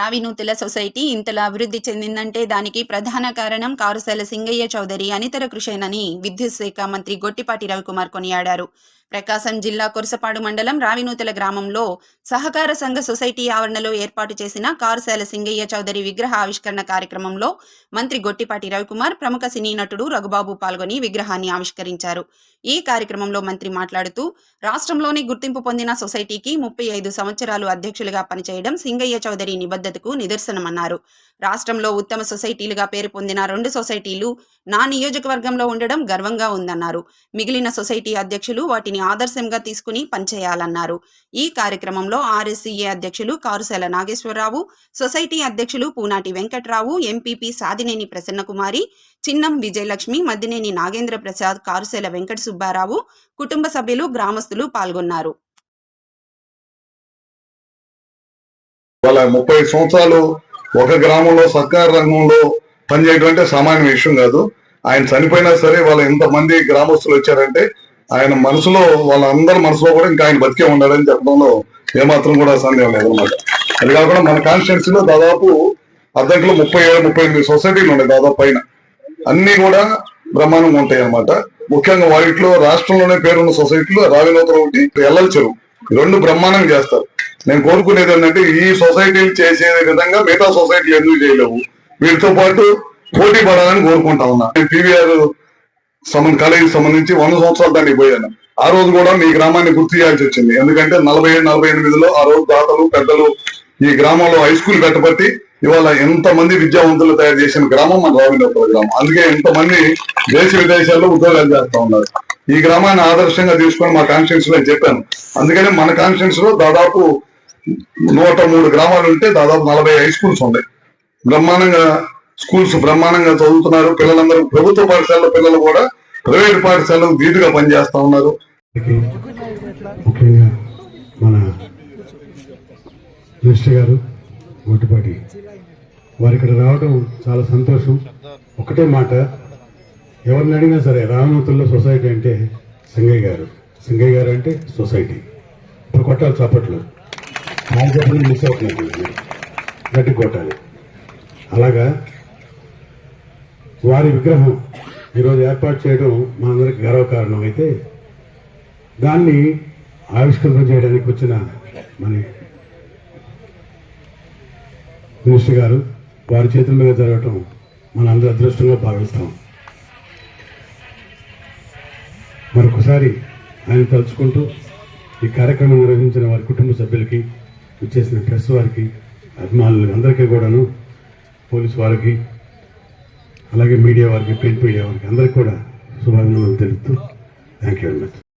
రావినూతుల society ఇంతలా అభివృద్ధి చెందిందంటే దానికి ప్రధాన కారణం కారుసాల సింగయ్య చౌదరి అనితర కృషేనని విద్యుత్ శాఖ మంత్రి గొట్టిపాటి రవికుమార్ కొనియాడారు. ప్రకాశం జిల్లా కొరసపాడు మండలం రావినూతల గ్రామంలో సహకార సంఘ సొసైటీ ఆవరణలో ఏర్పాటు చేసిన కారుశాల సింగయ్య చౌదరి విగ్రహ ఆవిష్కరణ కార్యక్రమంలో మంత్రి గొట్టిపాటి రవికుమార్ ప్రముఖ సినీ నటుడు రఘుబాబు పాల్గొని విగ్రహాన్ని ఆవిష్కరించారు. ఈ కార్యక్రమంలో మంత్రి మాట్లాడుతూ రాష్ట్రంలోని గుర్తింపు పొందిన సొసైటీకి ముప్పై ఐదు సంవత్సరాలు అధ్యక్షులుగా పనిచేయడం సింగయ్య చౌదరి నిబద్ధతకు నిదర్శనమన్నారు. రాష్ట్రంలో ఉత్తమ సొసైటీలుగా పేరు పొందిన రెండు సొసైటీలు నా నియోజకవర్గంలో ఉండడం గర్వంగా ఉందన్నారు. మిగిలిన సొసైటీ అధ్యక్షులు వాటిని ఆదర్శంగా తీసుకుని పనిచేయాలన్నారు. ఈ కార్యక్రమంలో ఆర్ఎస్సీఏ అధ్యక్షులు కారుశాల నాగేశ్వరరావు సొసైటీ అధ్యక్షులు పూనాటి వెంకట్రావు ఎంపీపీ సాదినేని ప్రసన్నకుమారి చిన్నం విజయలక్ష్మి మద్దినేని నాగేంద్ర ప్రసాద్ కారుశాల వెంకట సుబ్బారావు కుటుంబ సభ్యులు గ్రామస్తులు పాల్గొన్నారు. వాళ్ళ ముప్పై సంవత్సరాలు ఒక గ్రామంలో సర్కార రంగంలో పనిచేయడం అంటే సామాన్య విషయం కాదు. ఆయన చనిపోయినా సరే వాళ్ళ ఎంతమంది గ్రామస్తులు వచ్చారంటే ఆయన మనసులో వాళ్ళందరి మనసులో కూడా ఇంకా ఆయన బతికే ఉన్నాడని చెప్పడంలో ఏమాత్రం కూడా సందేహం లేదన్నమాట. అది కాకుండా మన కాన్స్టిట్యున్సీలో దాదాపు అద్దెంకులో ముప్పై ఏడు ముప్పై ఎనిమిది సొసైటీలు ఉన్నాయి దాదాపు పైన. అన్ని కూడా బ్రహ్మాండంగా ఉంటాయి అన్నమాట ముఖ్యంగా వాటిలో రాష్ట్రంలోనే పేరున్న సొసైటీలు రావినూతలు ఒకటి ఎల్లల చెరువు. రెండు బ్రహ్మాండంగా చేస్తారు. నేను కోరుకునేది ఏంటంటే ఈ సొసైటీలు చేసే విధంగా మిగతా సొసైటీలు ఎందుకు చేయలేవు? వీటితో పాటు పోటీ పడాలని కోరుకుంటా ఉన్నా. పీవీఆర్ సంబంధ కాలేజీకి సంబంధించి వంద సంవత్సరాలు దానికి పోయాను. ఆ రోజు కూడా మీ గ్రామాన్ని గుర్తు చేయాల్సి వచ్చింది. ఎందుకంటే నలభై ఏడు నలభై ఎనిమిదిలో ఆ రోజు దాతలు పెద్దలు ఈ గ్రామంలో హై స్కూల్ పెట్టబట్టి ఇవాళ ఎంత మంది విద్యావంతులు తయారు చేసిన గ్రామం మన రావినప్పుడు గ్రామం. అందుకే ఎంతమంది దేశ విదేశాల్లో ఉద్యోగాలు చేస్తా ఉన్నారు. ఈ గ్రామాన్ని ఆదర్శంగా తీసుకొని మా కాన్స్టిట్యూన్స్లో చెప్పాను. అందుకని మన కాన్స్టిట్యూన్స్లో దాదాపు నూట మూడు గ్రామాలు ఉంటే దాదాపు నలభై హై స్కూల్స్ ఉన్నాయి. బ్రహ్మాండంగా స్కూల్స్ బ్రహ్మాండంగా చదువుతున్నారు. పిల్లలందరూ ప్రభుత్వ పాఠశాలలో పిల్లలు కూడా ప్రైవేట్ పాఠశాలలో ధీటుగా పనిచేస్తా ఉన్నారు. ముఖ్యంగా మన మినిస్టర్ గారు గొట్టుపాటి వారు ఇక్కడ రావడం చాలా సంతోషం. ఒకటే మాట ఎవరిని అడిగినా సరే రామనూతుల్లో సొసైటీ అంటే సింగయ్య గారు. సింగయ్య గారు అంటే సొసైటీ. ఇప్పుడు కొట్టాలి చప్పట్లు. ఆయన చెప్పిన మిస్ అవుతున్నట్టు గట్టి కొట్టాలి. అలాగా వారి విగ్రహం ఈరోజు ఏర్పాటు చేయడం మనందరికి గర్వకారణం. అయితే దాన్ని ఆవిష్కరణ చేయడానికి వచ్చిన మన మినిస్టర్ గారు వారి చేతుల మీద జరగటం మనందరూ అందరి అదృష్టంగా భావిస్తాం. మరొకసారి ఆయన తలుచుకుంటూ ఈ కార్యక్రమం నిర్వహించిన వారి కుటుంబ సభ్యులకి ఇచ్చేసిన ప్రెస్ వారికి అభిమానులు అందరికీ కూడాను పోలీసు వారికి అలాగే మీడియా వారికి ప్రింట్ మీడియా వారికి అందరికీ కూడా శుభాభినందనలు తెలుపుతూ థ్యాంక్ యూ వెరీ మచ్.